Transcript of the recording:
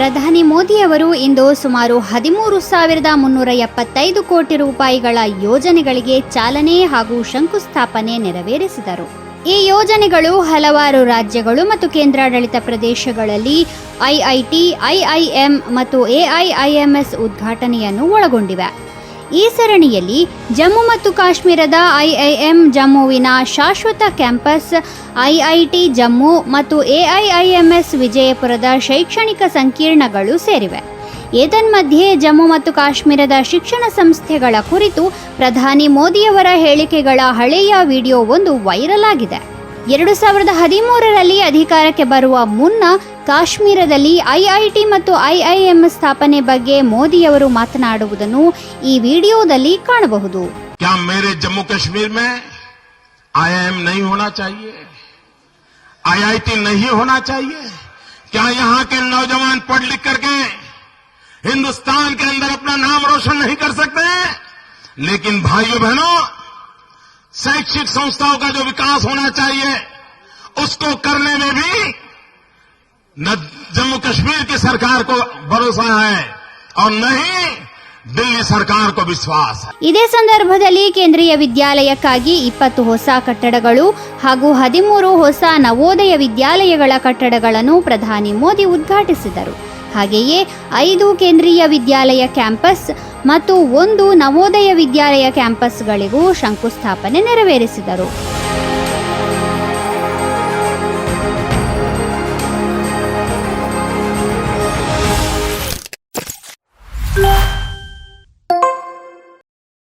ಪ್ರಧಾನಿ ಮೋದಿಯವರು ಇಂದು ಸುಮಾರು ಹದಿಮೂರು ಸಾವಿರದ ಮುನ್ನೂರ ಎಪ್ಪತ್ತೈದು ಕೋಟಿ ರೂಪಾಯಿಗಳ ಯೋಜನೆಗಳಿಗೆ ಚಾಲನೆ ಹಾಗೂ ಶಂಕುಸ್ಥಾಪನೆ ನೆರವೇರಿಸಿದರು. ಈ ಯೋಜನೆಗಳು ಹಲವಾರು ರಾಜ್ಯಗಳು ಮತ್ತು ಕೇಂದ್ರಾಡಳಿತ ಪ್ರದೇಶಗಳಲ್ಲಿ ಐಐಟಿ ಐಐಎಂ ಮತ್ತು ಎಐಐಎಂಎಸ್ ಉದ್ಘಾಟನೆಯನ್ನು ಒಳಗೊಂಡಿವೆ. ಈ ಸರಣಿಯಲ್ಲಿ ಜಮ್ಮು ಮತ್ತು ಕಾಶ್ಮೀರದ ಐಐಎಂ ಜಮ್ಮುವಿನ ಶಾಶ್ವತ ಕ್ಯಾಂಪಸ್, ಐಐಟಿ ಜಮ್ಮು ಮತ್ತು ಎಐಐಎಂಎಸ್ ವಿಜಯಪುರದ ಶೈಕ್ಷಣಿಕ ಸಂಕೀರ್ಣಗಳು ಸೇರಿವೆ. ಏತನ್ಮಧ್ಯೆ ಜಮ್ಮು ಮತ್ತು ಕಾಶ್ಮೀರದ ಶಿಕ್ಷಣ ಸಂಸ್ಥೆಗಳ ಕುರಿತು ಪ್ರಧಾನಿ ಮೋದಿಯವರ ಹೇಳಿಕೆಗಳ ಹಳೆಯ ವಿಡಿಯೋ ಒಂದು ವೈರಲ್ ಆಗಿದೆ. ಎರಡು ಸಾವಿರದ ಹದಿಮೂರರಲ್ಲಿ ಅಧಿಕಾರಕ್ಕೆ ಬರುವ ಮುನ್ನ ಕಾಶ್ಮೀರದಲ್ಲಿ ಐಐಟಿ ಮತ್ತು ಐಐಎಂ ಸ್ಥಾಪನೆ ಬಗ್ಗೆ ಮೋದಿಯವರು ಮಾತನಾಡುವುದನ್ನು ಈ ವಿಡಿಯೋದಲ್ಲಿ ಕಾಣಬಹುದು क्या मेरे जम्मू कश्मीर में आईआईएम नहीं होना चाहिए आईआईटी नहीं होना चाहिए क्या यहां के नौजवान पढ़ लिख करके हिंदुस्तान के अंदर अपना नाम रोशन नहीं कर सकते लेकिन भाइयों बहनों शैक्षिक संस्थाओं का जो विकास होना चाहिए उसको करने में भी न जम्मू कश्मीर की सरकार को भरोसा है और न ही दिल्ली सरकार को विश्वास है ಇದೇ ಸಂದರ್ಭದಲ್ಲಿ ಕೇಂದ್ರೀಯ ವಿದ್ಯಾಲಯಕ್ಕಾಗಿ ಇಪ್ಪತ್ತು ಹೊಸ ಕಟ್ಟಡಗಳು ಹಾಗೂ ಹದಿಮೂರು ಹೊಸ ನವೋದಯ ವಿದ್ಯಾಲಯಗಳ ಕಟ್ಟಡಗಳನ್ನು ಪ್ರಧಾನಿ ಮೋದಿ ಉದ್ಘಾಟಿಸಿದರು ಹಾಗೆಯೇ ಐದು ಕೇಂದ್ರೀಯ ವಿದ್ಯಾಲಯ ಕ್ಯಾಂಪಸ್ ಮತ್ತು ಒಂದು ನವೋದಯ ವಿದ್ಯಾಲಯ ಕ್ಯಾಂಪಸ್ಗಳಿಗೂ ಶಂಕುಸ್ಥಾಪನೆ ನೆರವೇರಿಸಿದರು.